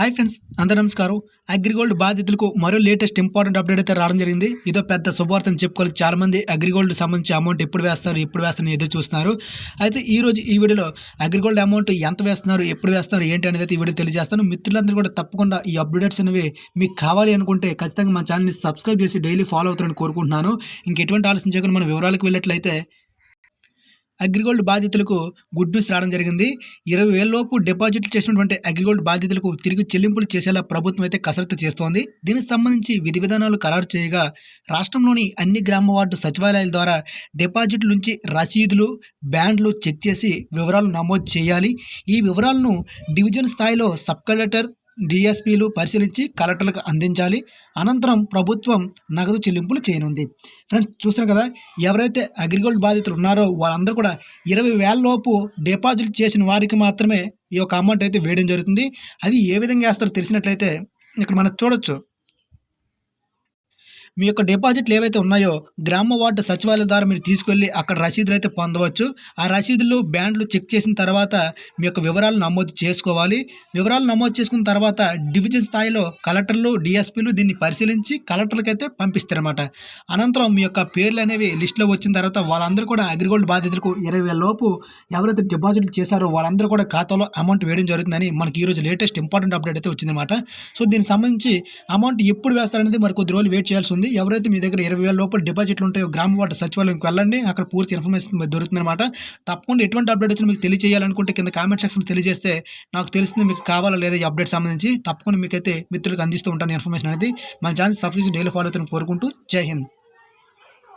Hi friends అందరూ నమస్కారం. అగ్రిగోల్డ్ బాధితులకు మరో లేటెస్ట్ ఇంపార్టెంట్ అప్డేట్ అయితే రావడం జరిగింది. ఇదో పెద్ద శుభవార్తను చెప్పుకోవాలి. చాలామంది అగ్రిగోల్డ్ సంబంధించి అమౌంట్ ఎప్పుడు వేస్తారు ఎప్పుడు వేస్తారు ఎదురు చూస్తున్నారు. అయితే ఈ రోజు ఈ వీడియోలో అగ్రిగోల్డ్ అమౌంట్ ఎంత వేస్తున్నారు ఎప్పుడు వేస్తున్నారు ఏంటి అనేది అయితే ఈ వీడియో తెలియజేస్తాను. మిత్రులందరూ కూడా తప్పకుండా ఈ అప్డేట్స్ అనేవి మీకు కావాలి అనుకుంటే ఖచ్చితంగా మా ఛానల్ని సబ్స్క్రైబ్ చేసి డైలీ ఫాలో అవుతారని కోరుకుంటున్నాను. ఇంకెటువంటి ఆలోచన చేయకుండా మన వివరాలకు వెళ్ళినట్లయితే అగ్రిగోల్డ్ బాధితులకు గుడ్ న్యూస్ రావడం జరిగింది. ఇరవై వేల లోపు డిపాజిట్లు చేసినటువంటి అగ్రిగోల్డ్ బాధితులకు తిరిగి చెల్లింపులు చేసేలా ప్రభుత్వం అయితే కసరత్తు చేస్తోంది. దీనికి సంబంధించి విధి విధానాలు ఖరారు చేయగా రాష్ట్రంలోని అన్ని గ్రామ వార్డు సచివాలయాల ద్వారా డిపాజిట్ల నుంచి రసీదులు బ్యాండ్లు చెక్ చేసి వివరాలు నమోదు చేయాలి. ఈ వివరాలను డివిజన్ స్థాయిలో సబ్ కలెక్టర్ డిఎస్పీలు పరిశీలించి కలెక్టర్లకు అందించాలి. అనంతరం ప్రభుత్వం నగదు చెల్లింపులు చేయనుంది. ఫ్రెండ్స్ చూస్తున్నారు కదా ఎవరైతే అగ్రిగోల్డ్ బాధితులు ఉన్నారో వాళ్ళందరూ కూడా ఇరవై వేల లోపు డిపాజిట్ చేసిన వారికి మాత్రమే ఈ యొక్క అమౌంట్ అయితే వేయడం జరుగుతుంది. అది ఏ విధంగా వేస్తారో తెలిసినట్లయితే ఇక్కడ మనం చూడొచ్చు. మీ యొక్క డిపాజిట్లు ఏవైతే ఉన్నాయో గ్రామ వార్డు సచివాలయం ద్వారా మీరు తీసుకెళ్ళి అక్కడ రసీదులు అయితే పొందవచ్చు. ఆ రసీదులు బ్యాండ్లు చెక్ చేసిన తర్వాత మీ యొక్క వివరాలు నమోదు చేసుకోవాలి. వివరాలు నమోదు చేసుకున్న తర్వాత డివిజన్ స్థాయిలో కలెక్టర్లు డిఎస్పీలు దీన్ని పరిశీలించి కలెక్టర్లకు అయితే పంపిస్తారన్నమాట. అనంతరం మీ యొక్క పేర్లు అనేవి లిస్టులో వచ్చిన తర్వాత వాళ్ళందరూ కూడా అగ్రిగోల్డ్ బాధితులకు ఇరవై వేల లోపు ఎవరైతే డిపాజిట్లు చేశారో వాళ్ళందరూ కూడా ఖాతాలో అమౌంట్ వేయడం జరుగుతుందని మనకి ఈరోజు లేటెస్ట్ ఇంపార్టెంట్ అప్డేట్ అయితే వచ్చిందన్నమాట. సో దీనికి సంబంధించి అమౌంట్ ఎప్పుడు వేస్తారనేది మరి కొద్ది రోజులు వెయిట్ చేయాల్సి ఉంది. ఉంది. ఎవరైతే మీ దగ్గర ఇరవై వేల లోపల డిపాజిట్లు ఉంటాయో గ్రామ వార్డు సచివాలయంకి వెళ్ళండి. అక్కడ పూర్తి ఇన్ఫర్మేషన్ దొరుకుతుందన్నమాట. తప్పకుండా ఎటువంటి అప్డేట్ వచ్చినా మీకు తెలియజేయాలనుకుంటే కింద కామెంట్ సెక్షన్ తెలియజేస్తే నాకు తెలిసింది మీకు కావాలా లేదా ఈ అప్డేట్ సంబంధించి. తప్పకుండా మీకైతే మిత్రులకు అందిస్తూ ఉంటాను ఇన్ఫర్మేషన్ అనేది. మన ఛానల్ సబ్స్క్రిప్షన్ డైలీ ఫాలో అవుతాను కోరుకుంటూ జై హింద్.